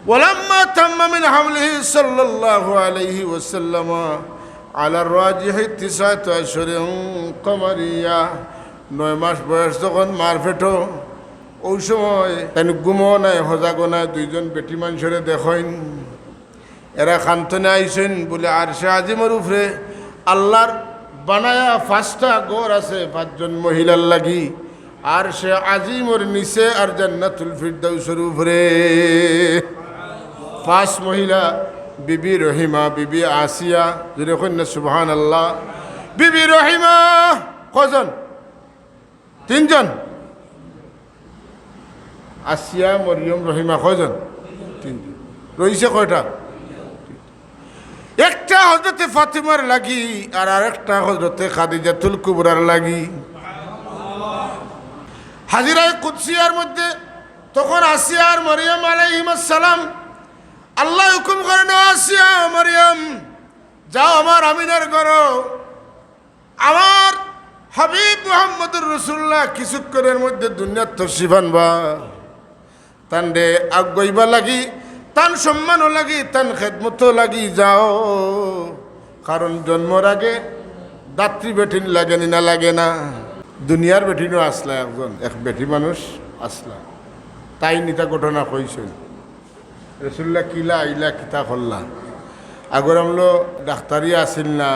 ولما تم من حمله صلى الله عليه وسلم على الراجح تسعة أشهر قمرية নয় মাস বয়স যখন মার ফেটো ওই সময় তেন গুমো নাই সজাগো নাই দুইজন বেটি মানুষরে দেখেন এরা খান্তনে আইসেন বলে আর সে আজিমর উপরে আল্লাহর বানায়া পাঁচটা গড় আছে পাঁচজন মহিলার লাগি আর সে আজিমর নিচে আর জান্নাতুল ফিরদাউসের উপরে পাঁচ মহিলা, বিবি রহিমা, বিবি আসিয়া, যদি কন্যা সুবহান আল্লাহ বিবি রহিমা, কজন? তিনজন? আসিয়া, মরিয়ম, রহিমা কজন? তিনজন। রয়েছে কয়টা? একটা হজরতে ফাতিমার লাগি আর আরেকটা হজরতে খাদিজাতুল কুবরার লাগি। হাজিরায় কুৎসিয়ার মধ্যে, তখন আসিয়া আর মরিয়ম আলাইহিমাসালাম আল্লাহ হুকুম করেন "ও আসিয়া মরিয়ম, যাও আমার আমিনার করো আমার হাবিব মোহাম্মদুর রসুল্লাহ কিছুক্ষণের মধ্যে দুনিয়ার তসিফান বা তান রে আগাইবা লাগি, তান সম্মানও লাগি, তান খেদমতও লাগি, যাও। কারণ জন্মর আগে দাত্রী বেটিন লাগেনি না লাগে না। দুনিয়ার বেটিনও আসলা একজন, এক বেটি মানুষ আসলা তাই নিতা ঘটনা কইছেন। রসুল্লাহ কিলা আইলা কিতা করলা আগর আমলো ডাক্তারি আসিল না,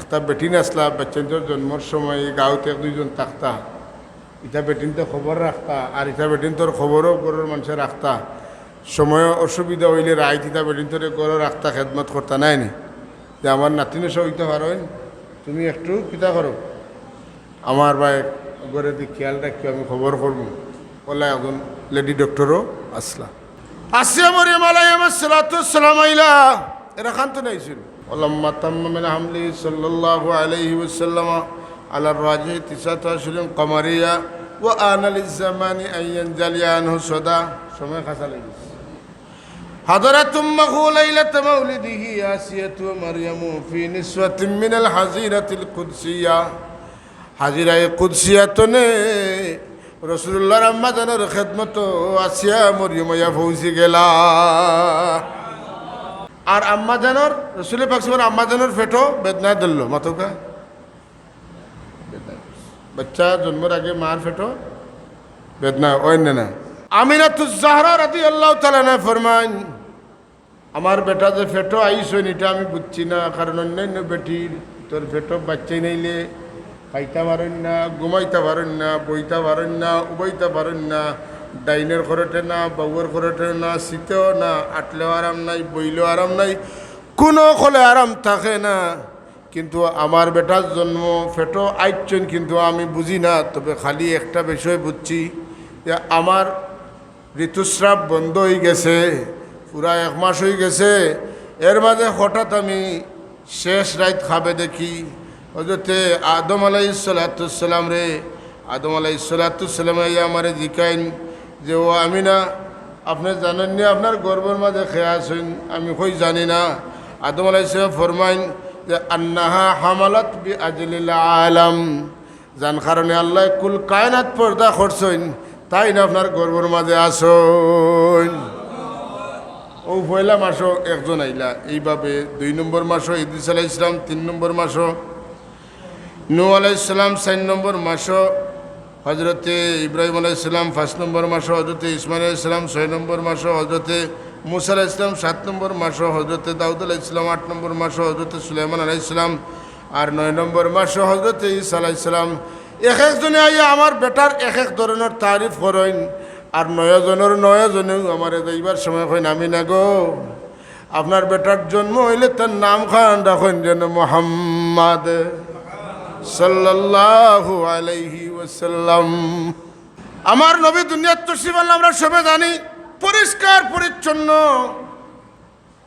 একটা বেটিন আসলা বাচ্চাদের জন্মর সময় গাঁৱত এক দুইজন থাকতা। ইটা বেটিন তো খবর রাখতা আর ইটা বেটিন তোর খবরও গরুর মানুষের রাখতা সময় অসুবিধা হইলে রাইত ইটা বেটিন তোর গরু রাখতা খেদমত করতা নাই নি? যে আমার নাতিনে সব হইতে পারেন তুমি একটু কিতা করো আমার ভাই গড়ে খেয়াল রাখি আমি খবর করব বলে একজন লেডি ডক্টরও আসলা। আসিয়া মরিয়াম আলাইহিম আসসালাম আইলা এরা খান্ত নাইছিল ولما تم من حمله صلى الله عليه وسلم على الراجح تسعة أشهر قمرية وآن للزمان أن ينجلي عنه صدى সময় খাসা লেগেছে حضرت أمه ليلة مولده آسية ومريم في نسوة من الحزيرة القدسية حزيرة قدسية রসুল্লাহর আম্মা জানের খেদমত আসিয়া মরিয়ম ইয়া ফৌসি গেলা। আর আম্মা জানর রসুল পাকসিমার আম্মা জানর ফেটো বেদনায় ধরল মাতকা বাচ্চা জন্মের আগে মার ফেটো বেদনা অন্য না আমিনা তুজাহরা রাতি আল্লাহ তালা ফরমান আমার বেটা যে ফেটো আইস এটা আমি বুঝছি না, কারণ অন্যান্য বেটির তোর ফেটো বাচ্চাই নাইলে। খাইতে পারেন না, ঘুমাইতে পারেন না, বইতে পারেন না, উবাইতে পারেন না, ডাইনের ঘরতে না বউয়ের ঘরতে না, শীতেও না, আটলেও আরাম নাই, বইলেও আরাম নাই, কোনো কলে আরাম থাকে না। কিন্তু আমার বেটার জন্ম ফেটো আইচন কিন্তু আমি বুঝি না, তবে খালি একটা বিষয় বুঝছি যে আমার ঋতুস্রাব বন্ধ হয়ে গেছে, পুরা এক মাস হয়ে গেছে, এর মাঝে হঠাৎ আমি শেষ রাত খাবে দেখি। হজরতে আদম আলাই সালাতাম রে, আদম আলাই সালাতাম আমার জিকাইন যে, ও আমি না আপনি জানেন নি আপনার গর্বের মাঝে খেয়ে আসেন আমি কই জানি না? আদম আলাই সাহেব ফরমাইন যে, আন্নাহা হামালাত বি আজলিল আলাম। যান কারণে আল্লাহ কুল কায়নাত পর্দা করছেন, তাই না আপনার গর্বের মাঝে আসন ও পয়লা মাসও একজন আইলা, এইভাবে দুই নম্বর মাসও ইদ্রিস আলাহ ইসলাম তিন নম্বর মাসও নু আলাইসালাম চার নম্বর মাসও হজরতে ইব্রাহিম আলাইসালাম পাঁচ নম্বর মাসও হজরতে ইসমাইল আলাইসালাম ছয় নম্বর মাসও হজরতে মুসা আলাইসলাম সাত নম্বর মাসও হজরতে দাউদ আলাইসলাম আট নম্বর মাসও হজরতে সুলাইমান আলাইসলাম আর নয় নম্বর মাসও হজরতে ইসা আলাইসলাম এক একজনে আইয়া আমার বেটার এক এক ধরনের তারিফ করেন আর নয়জনের নয়জনেও আমার যাইবার সময় হয় নামি না গো, আপনার বেটার জন্ম হইলে তার নাম খান রাখেন যেন মোহাম্মদ। সাল্লাল্লাহু আলাইহি ওয়াসাল্লাম। আমার নবী দুনিয়ার তসিব আমরা সবে জানি, পরিষ্কার, পরিচ্ছন্ন।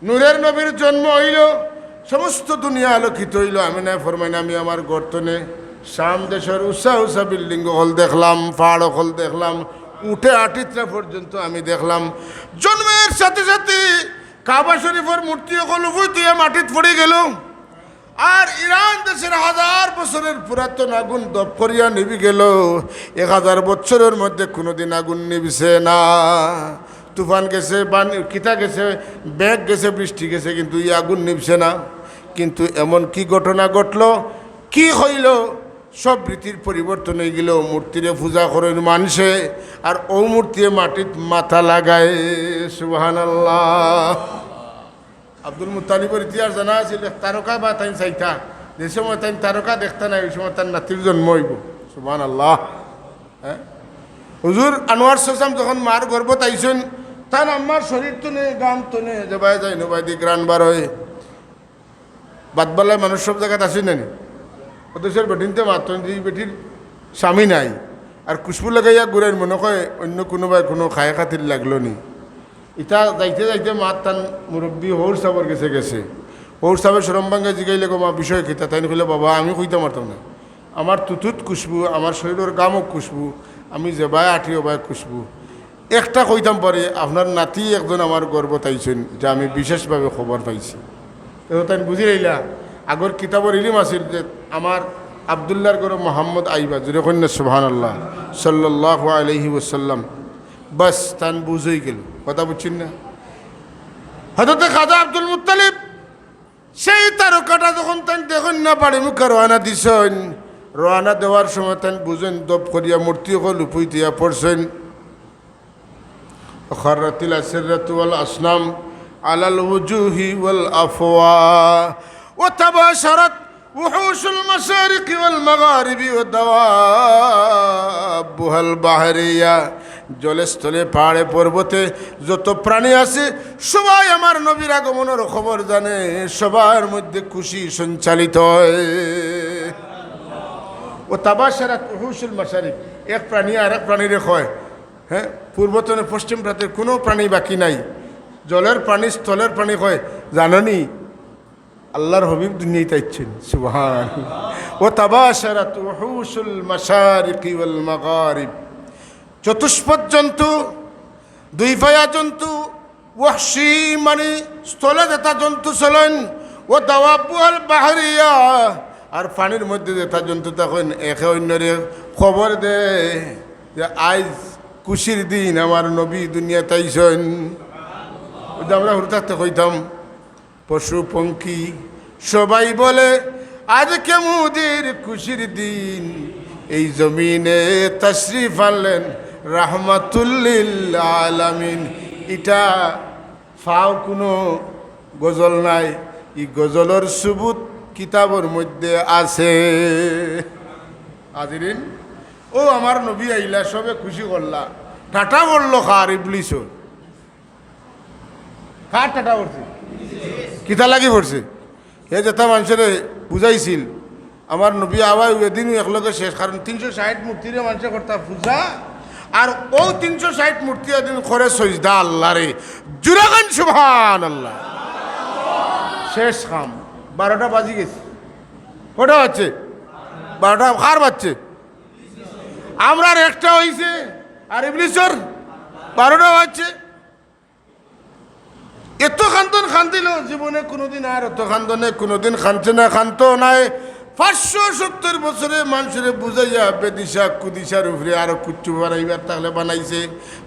নূরের নবীর জন্ম হইল, সমস্ত দুনিয়া আলোকিত হইল। আমি না ফরমাইন আমি আমার গর্তনে শাম দেশের উষা উষা বিল্ডিং হল দেখলাম, পাহাড় হল দেখলাম, উঠে আটিত্রা পর্যন্ত আমি দেখলাম। জন্মের সাথে সাথে কাবা শরীফের মূর্তি হল উভয় তুই মাটিত পড়ে গেল আর ইরান দেশের হাজার বছরের পুরাতন আগুন দপ করিয়া নিবি গেল। এক হাজার বছরের মধ্যে কোনোদিন আগুন নিবিছে না। তুফান গেছে, বান, কিতা গেছে ব্যাগ গেছে, বৃষ্টি গেছে, কিন্তু ই আগুন নিবছে না। কিন্তু এমন কি ঘটনা ঘটলো? কি হইল? সব রীতির পরিবর্তন হয়ে গেল। মূর্তিরে পূজা করেন মানুষে, আর ও মূর্তিয়ে মাটিত মাথা লাগায়। সুবাহান আল্লাহ আব্দুল মুতালিবর ইতিহাস জানা আছিল তারকা বা তাই চাইতা। যে সময় তাই তারকা দেখতে নাই, ওই সময় তার নাতির জন্ম হইব। সুবাহান আল্লাহ হ্যাঁ? হুজুর আনোয়ার সাসাম যখন মার গর্ভত আইসেন তার আমার শরীর তো নেই গান তো নেই জবাই যায় নবাই দি, গ্রান বার হয়। বাদবালায় মানুষ সব জায়গাতে আসেন নানি? ওদেশের বেটিনতে মাত্র যে বেটির স্বামী নাই। আর কুসবু লাগাইয়া ঘুরাই মনে কয়, অন্য কোনোবাই কোনো খায় খাতির লাগল নি? ইটা যাইতে যাইতে মাত তান মুরব্বী হৌর সাবর গেছে গেছে। হৌর সাহেবের সরম ভাঙ্গে জিগাইলে গো মা বিষয় খেতা তাই কইলে, বাবা, আমি কইতে পারতাম না। আমার তুতুত খুশবু আমার শরীরের গামও খুশবু আমি যেবাই আঠি ওবাই খুশবু একটা কইতাম পরে আপনার নাতি একজন আমার গর্ব তাইছেন যা আমি বিশেষভাবে খবর পাইছি। তো তাই বুঝি রইলা আগর কিতাবর ইলিম আছিল যে আমার আবদুল্লাহর গরম মোহাম্মদ আইবা জুড়ে কন্যা সুবহান আল্লাহ সাল্লাহ আলহি ওসাল্লাম বাস তান বুঝই গেল। কথা বুঝছেন না হয়তো খাজা আব্দুল মুতালিব সেই তারকাটা যখন তাই দেখুন না পারে মুখে রওনা দিছেন রওনা দেওয়ার সময় তাই বুঝেন দপ করিয়া মূর্তি হল উপই দিয়া পড়ছেন خرت الأسرة والأصنام على الوجوه والأفواه وتباشرت وحوش المشارق والمغارب ودوابها البحرية জলস্থলে পাহাড়ে পর্বতে যত প্রাণী আছে, সবাই আমার নবীর আগমনের খবর জানে। সবার মধ্যে খুশি সঞ্চালিত হয়। ও তাবাসারাত হুসুল মাসারিক এক প্রাণী আর এক প্রাণীরে হয়। হ্যাঁ? পূর্বতনে পশ্চিম প্রান্তের কোনো প্রাণী বাকি নাই। জলের প্রাণী, স্থলের প্রাণী হয়। জাননি আল্লাহর হবিব দুনিয়ায় তাইছেন সুবহান। ও তাবাসারাত হুসুল মাসারিক ওয়াল মাগারিব। চতুষ্পদ জন্তু দুই পায়া জন্তু ওয়াহশি মানে স্থলে যেটা জন্তু চলেন, ও দাওয়াবুয়াল বাহারিয়া। আর পানির মধ্যে যেটা জন্তু তখন একে অন্যরে খবর দে, যে আজ খুশির দিন আমার নবী দুনিয়া তাইছেন আমরা থাকতে কইতাম, পশু, পঙ্খী, সবাই বলে, আজ কেমুদের খুশির দিন? এই জমিনে তশরিফ আনলেন রাহমাতুল্লিল আলামিন। এটা ফাও কোনো গজল নাই, ই গজলের সুবুত কিতাবর মধ্যে আছে। আজিরিন ও আমার নবী আইলা, সবে খুশি করলা। টাটা বলল খার ইবলিশর কার টাটা করছে কিতা লাগি পড়ছে? হে যেটা মানুষের বুঝাইছিল। আমার নবী আবার এদিনও একলগে শেষ। কারণ তিনশো ষাট মূর্তিরে মানুষে করতা পূজা আর ও তিনশো ষাট মূর্তি এদিন করে সজদা আল্লাহ রে জুরাগান সুভান আল্লাহ শেষ খাম। বারোটা বাজি গেছে। কটা হচ্ছে বারোটা কার বাচ্চে আমরা একটা হয়েছে আর ইবলিশর বারোটা হচ্ছে এত খান্তন খান্তিল, জীবনে কোনোদিন আর এত খান্তনে, কোনোদিন খানছে না, খান্ত নাই। পাঁচশো সত্তর বছরে মানুষের বুঝাইয়া বেদিশা কুদিশার উপরে আরও কুচ্ছু বানাইবার তাহলে বানাইছে।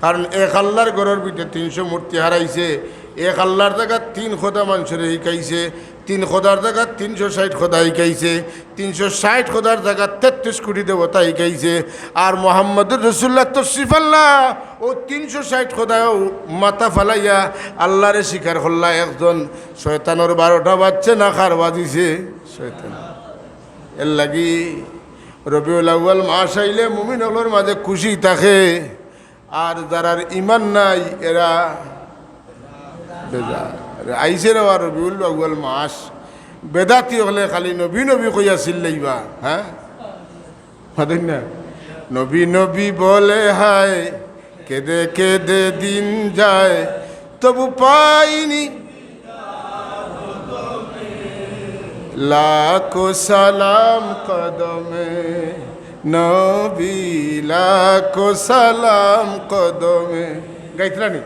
কারণ এক আল্লাহর ঘরের ভিতরে তিনশো মূর্তি হারাইছে। এক আল্লাহর জায়গা তিন খোদা মানুষের শিকাইছে তিন খোদার জায়গা তিনশো ষাট খোদা শিকাইছে তিনশো ষাট খোদার জায়গা তেত্রিশ কোটি দেবতা শিকাইছে আর মোহাম্মদুর রসুল্লাহ তশরিফ আল্লাহ। ও তিনশো ষাট খোদাও মাথা ফালাইয়া আল্লাহরে শিকার হল্লা একজন। শয়তানোর বারোটা বাচ্চা না, খার বাজিছে? শয়তান। এর লাগি রবিউল আউ্বাল মাস আইলে মুমিন হলোর মাঝে খুশি থাকে। আর যারার ইমান নাই, এরা বেজা আইসে রে রবিউল আউ্বাল মাস। বেদাতি হলে খালি নবী নবী কইয়া চিল্লাইবা হ্যাঁ? না? নবী নবী বলে হায়, কেদে কেদে দিন যায়, তবু পাইনি লাখো সালাম কদমে নবী লাখো সালাম কদমে গাইতরানি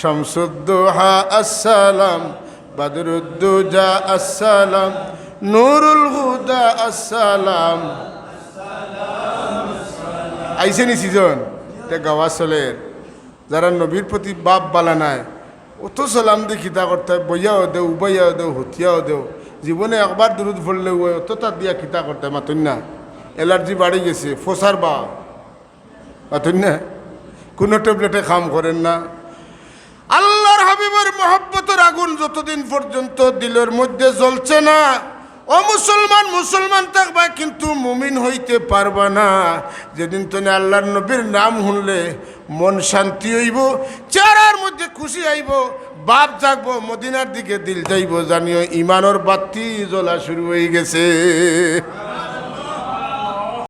শামসুদ্দোহা আসসালাম বদরুদ্দুজা আসসালাম নুরুল হুদা আসসালাম আইসে নি সিজন তে গাওয়া চলের যারা নবীর প্রতি বাপ বালা নাই অত সালাম দিয়ে খিতা করতে হয় বইয়াও দেও উবাইয়াও দেও হতিয়াও দেও জীবনে একবার দূরত পড়লে ওই অত তার দিয়া খিতা করতে মাতুন না এলার্জি বাড়ি গেছে, ফোসার বা। মাতুন না কোনো ট্যাবলেটে কাম করেন না। আল্লাহর হাবিবের মহব্বতের আগুন যতদিন পর্যন্ত দিলের মধ্যে জ্বলছে না, ও মুসলমান মুসলমান থাকবা কিন্তু মুমিন হইতে পারবা না। যেদিন তুমি আল্লাহর নবীর নাম শুনলে মন শান্তি হইব, চেহারার মধ্যে খুশি আইব বাপ জাগবো মদিনার দিকে দিল চাইব জানিও ইমানোর বাতি জ্বলা শুরু হয়ে গেছে।